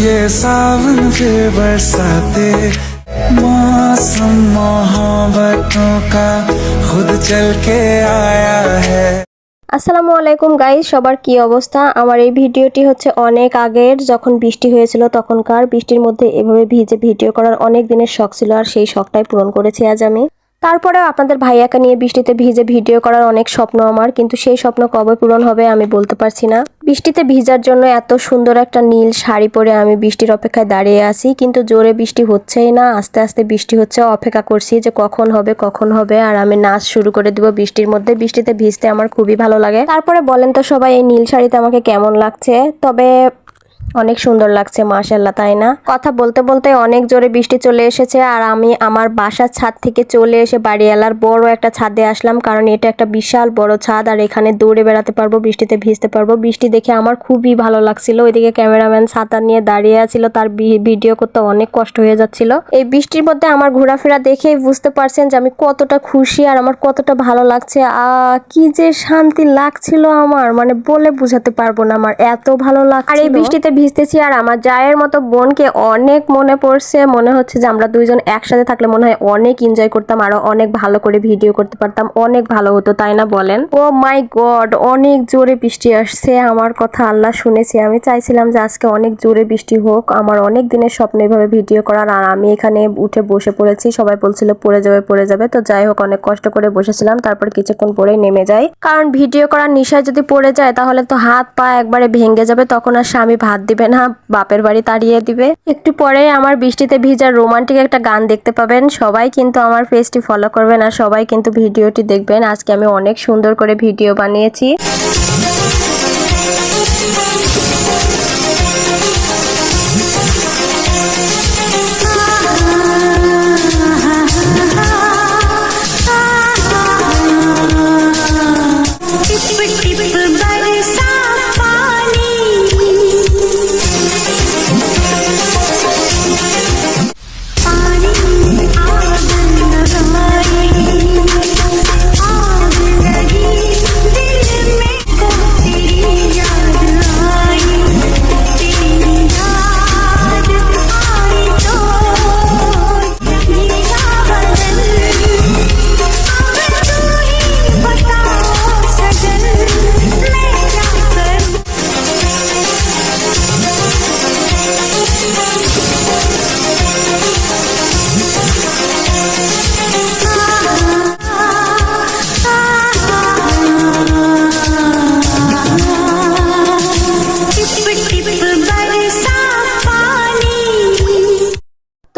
ये सावन के बरसाते मौसम मोहब्बतों का खुद चल के आया है আসসালামু আলাইকুম গাইজ সবার কি অবস্থা আমার এই ভিডিওটি হচ্ছে অনেক আগের যখন বৃষ্টি হয়েছিল তখনকার বৃষ্টির মধ্যে এভাবে ভিজে ভিডিও করার অনেক দিনের শখ ছিল আর সেই শখটাই পূরণ করেছি আজ আমি তারপরেও আপনাদের ভাইয়াকে নিয়ে বৃষ্টিতে ভিজে ভিডিও করার অনেক স্বপ্ন আমার, কিন্তু সেই স্বপ্ন কবে পূরণ হবে আমি বলতে পারছি না। বৃষ্টিতে ভিজার জন্য এত সুন্দর একটা নীল শাড়ি পরে আমি বৃষ্টির অপেক্ষায় দাঁড়িয়ে আছি, কিন্তু জোরে বৃষ্টি হচ্ছেই না, আস্তে আস্তে বৃষ্টি হচ্ছে। অপেক্ষা করছি যে কখন হবে কখন হবে, আর আমি নাচ শুরু করে দিব বৃষ্টির মধ্যে। বৃষ্টিতে ভিজতে আমার খুবই ভালো লাগে। তারপরে বলেন তো সবাই, এই নীল শাড়িতে আমাকে কেমন লাগছে? তবে অনেক সুন্দর লাগছে মাশাল্লাহ তাই না? কথা বলতে বলতে অনেক জোরে বৃষ্টি চলে এসেছে আর আমি আমার বাসার ছাদ থেকে চলে এসে বাড়িওয়ালার বড় একটা ছাদে আসলাম কারণ এটা একটা বিশাল বড় ছাদ আর এখানে দৌড়ে বেড়াতে পারব বৃষ্টিতে ভিজতে পারব। বৃষ্টি দেখে আমার খুবই ভালো লাগছিল। ওইদিকে ক্যামেরাম্যান ছাতা নিয়ে দাঁড়িয়ে আছিল তার ভিডিও করতে অনেক কষ্ট হয়ে যাচ্ছিল। এই বৃষ্টির মধ্যে আমার ঘোরাফেরা দেখেই বুঝতে পারছেন যে আমি কতটা খুশি আর আমার কতটা ভালো লাগছে। আ কি যে শান্তি লাগছিল আমার মানে বলে বুঝাতে পারব না আমার এত ভালো লাগছে আর এই বৃষ্টিতে ভিজতেছি আর আমার জায়ের মতো বোনকে অনেক মনে পড়ছে, মনে হচ্ছে যে আমরা দুইজন একসাথে থাকলে মনে হয় অনেক এনজয় করতাম, আরও অনেক ভালো করে ভিডিও করতে পারতাম, অনেক ভালো হতো, তাই না বলেন? ও মাই গড অনেক জোরে বৃষ্টি আসছে, আমার কথা আল্লাহ শুনেছি। আমি চাইছিলাম যে আজকে অনেক জোরে বৃষ্টি হোক, আমার অনেক দিনের স্বপ্ন এভাবে ভিডিও করার, আর আমি এখানে উঠে বসে পড়েছি, সবাই বলছিল পড়ে যাবে পড়ে যাবে, তো যাই হোক, অনেক কষ্ট করে বসেছিলাম, তারপর কিছুক্ষণ পরেই নেমে যাই। কারণ ভিডিও করার নিশায় যদি পড়ে যায়, তাহলে তো হাত পা একবারে ভেঙে যাবে, তখন আর স্বামী ভাত দিবে না, বাপের বাড়ি তাড়িয়ে দিবে। একটু পরে আমার বৃষ্টিতে ভিজার রোমান্টিক একটা গান দেখতে পাবেন। সবাই কিন্তু আমার ফেসটি ফলো করবেন আর সবাই কিন্তু ভিডিওটি দেখবেন। আজকে আমি অনেক সুন্দর করে ভিডিও বানিয়েছি।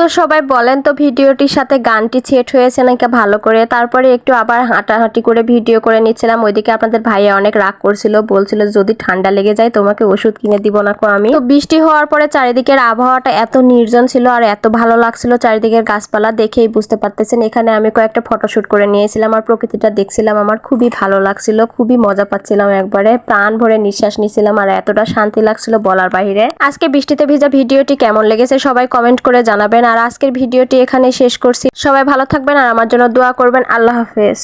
তো সবাই বলেন তো ভিডিওটির সাথে গানটি সেট হয়েছে নাকি ভালো করে। তারপরে একটু আবার হাঁটাহাঁটি করে ভিডিও করে নিচ্ছিলাম। ওইদিকে আপনাদের ভাইয়া অনেক রাগ করছিল, বলছিল যদি ঠান্ডা লেগে যায় তোমাকে ওষুধ কিনে দিব না কো আমি। তো বৃষ্টি হওয়ার পরে চারিদিকের আবহাওয়াটা এত নির্জন ছিল আর এত ভালো লাগছিল চারিদিকের গাছপালা দেখেই বুঝতে পারতেছেন। এখানে আমি কয়েকটা ফটোশুট করে নিয়েছিলাম আর প্রকৃতিটা দেখছিলাম। আমার খুবই ভালো লাগছিল, খুবই মজা পাচ্ছিলাম একবারে। প্রাণ ভরে নিঃশ্বাস নিছিলাম আর এতটা শান্তি লাগছিল বলার বাহিরে। আজকে বৃষ্টিতে ভিজা ভিডিওটি কেমন লেগেছে সবাই কমেন্ট করে জানাবেন। আর আজকের ভিডিওটি এখানে শেষ করছি। সবাই ভালো থাকবেন আর আমার জন্য দোয়া করবেন। আল্লাহ হাফেজ।